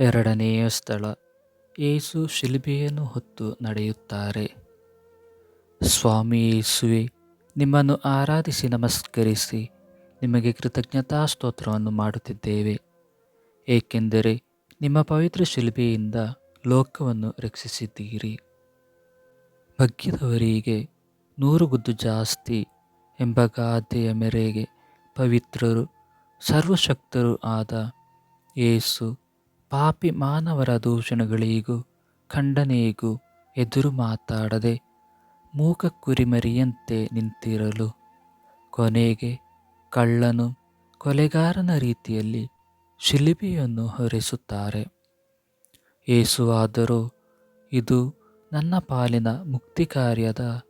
ಎರಡನೆಯ ಸ್ಥಳ. ಏಸು ಶಿಲುಬೆಯನ್ನು ಹೊತ್ತು ನಡೆಯುತ್ತಾರೆ. ಸ್ವಾಮಿ ಯೇಸುವೆ, ನಿಮ್ಮನ್ನು ಆರಾಧಿಸಿ ನಮಸ್ಕರಿಸಿ, ನಿಮಗೆ ಕೃತಜ್ಞತಾ ಸ್ತೋತ್ರವನ್ನು ಮಾಡುತ್ತಿದ್ದೇವೆ. ಏಕೆಂದರೆ ನಿಮ್ಮ ಪವಿತ್ರ ಶಿಲುಬೆಯಿಂದ ಲೋಕವನ್ನು ರಕ್ಷಿಸಿದ್ದೀರಿ. ಬಗ್ಗಿದವರಿಗೆ ನೂರು ಗುದ್ದು ಜಾಸ್ತಿ ಎಂಬ ಗಾದೆಯ ಮೇರೆಗೆ ಪವಿತ್ರರು, ಸರ್ವಶಕ್ತರು ಆದ ಏಸು ಪಾಪಿ ಮಾನವರ ದೂಷಣಗಳಿಗೂ ಖಂಡನೆಗೂ ಎದುರು ಮಾತಾಡದೆ ಮೂಕ ಕುರಿಮರಿಯಂತೆ ನಿಂತಿರಲು ಕೊನೆಗೆ ಕಳ್ಳನು ಕೊಲೆಗಾರನ ರೀತಿಯಲ್ಲಿ ಶಿಲಿಬಿಯನ್ನು ಹೊರಿಸುತ್ತಾರೆ. ಏಸುವಾದರೂ ಇದು ನನ್ನ ಪಾಲಿನ ಮುಕ್ತಿ ಕಾರ್ಯದ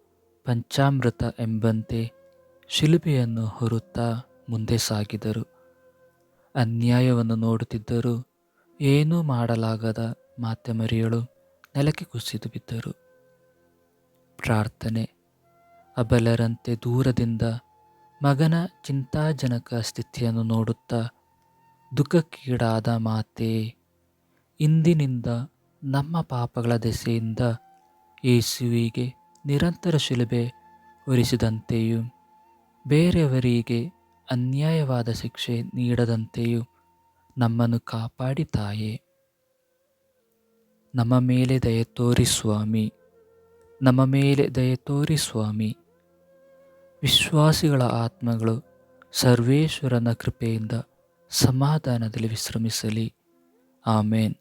ಪಂಚಾಮೃತ ಎಂಬಂತೆ ಶಿಲುಬೆಯನ್ನು ಹೊರುತ್ತಾ ಮುಂದೆ ಸಾಗಿದರು. ಅನ್ಯಾಯವನ್ನು ನೋಡುತ್ತಿದ್ದರೂ ಏನೂ ಮಾಡಲಾಗದ ಮಾತೆಮರಿಯಳು ನೆಲಕ್ಕೆ ಕುಸಿದು ಬಿದ್ದರು. ಪ್ರಾರ್ಥನೆ. ಅಬಲರಂತೆ ದೂರದಿಂದ ಮಗನ ಚಿಂತಾಜನಕ ಸ್ಥಿತಿಯನ್ನು ನೋಡುತ್ತಾ ದುಃಖಕ್ಕೀಡಾದ ಮಾತೆ, ಇಂದಿನಿಂದ ನಮ್ಮ ಪಾಪಗಳ ದೆಸೆಯಿಂದ ಯೇಸುವಿಗೆ ನಿರಂತರ ಶಿಲುಬೆ ಹೊರಿಸಿದಂತೆಯೂ, ಬೇರೆಯವರಿಗೆ ಅನ್ಯಾಯವಾದ ಶಿಕ್ಷೆ ನೀಡದಂತೆಯೂ ನಮ್ಮನ್ನು ಕಾಪಾಡಿ ತಾಯೇ. ನಮ್ಮ ಮೇಲೆ ದಯ ತೋರಿ ಸ್ವಾಮಿ. ನಮ್ಮ ಮೇಲೆ ದಯ ತೋರಿ ಸ್ವಾಮಿ. ವಿಶ್ವಾಸಿಗಳ ಆತ್ಮಗಳು ಸರ್ವೇಶ್ವರನ ಕೃಪೆಯಿಂದ ಸಮಾಧಾನದಲ್ಲಿ ವಿಶ್ರಮಿಸಲಿ. ಆಮೇನ್.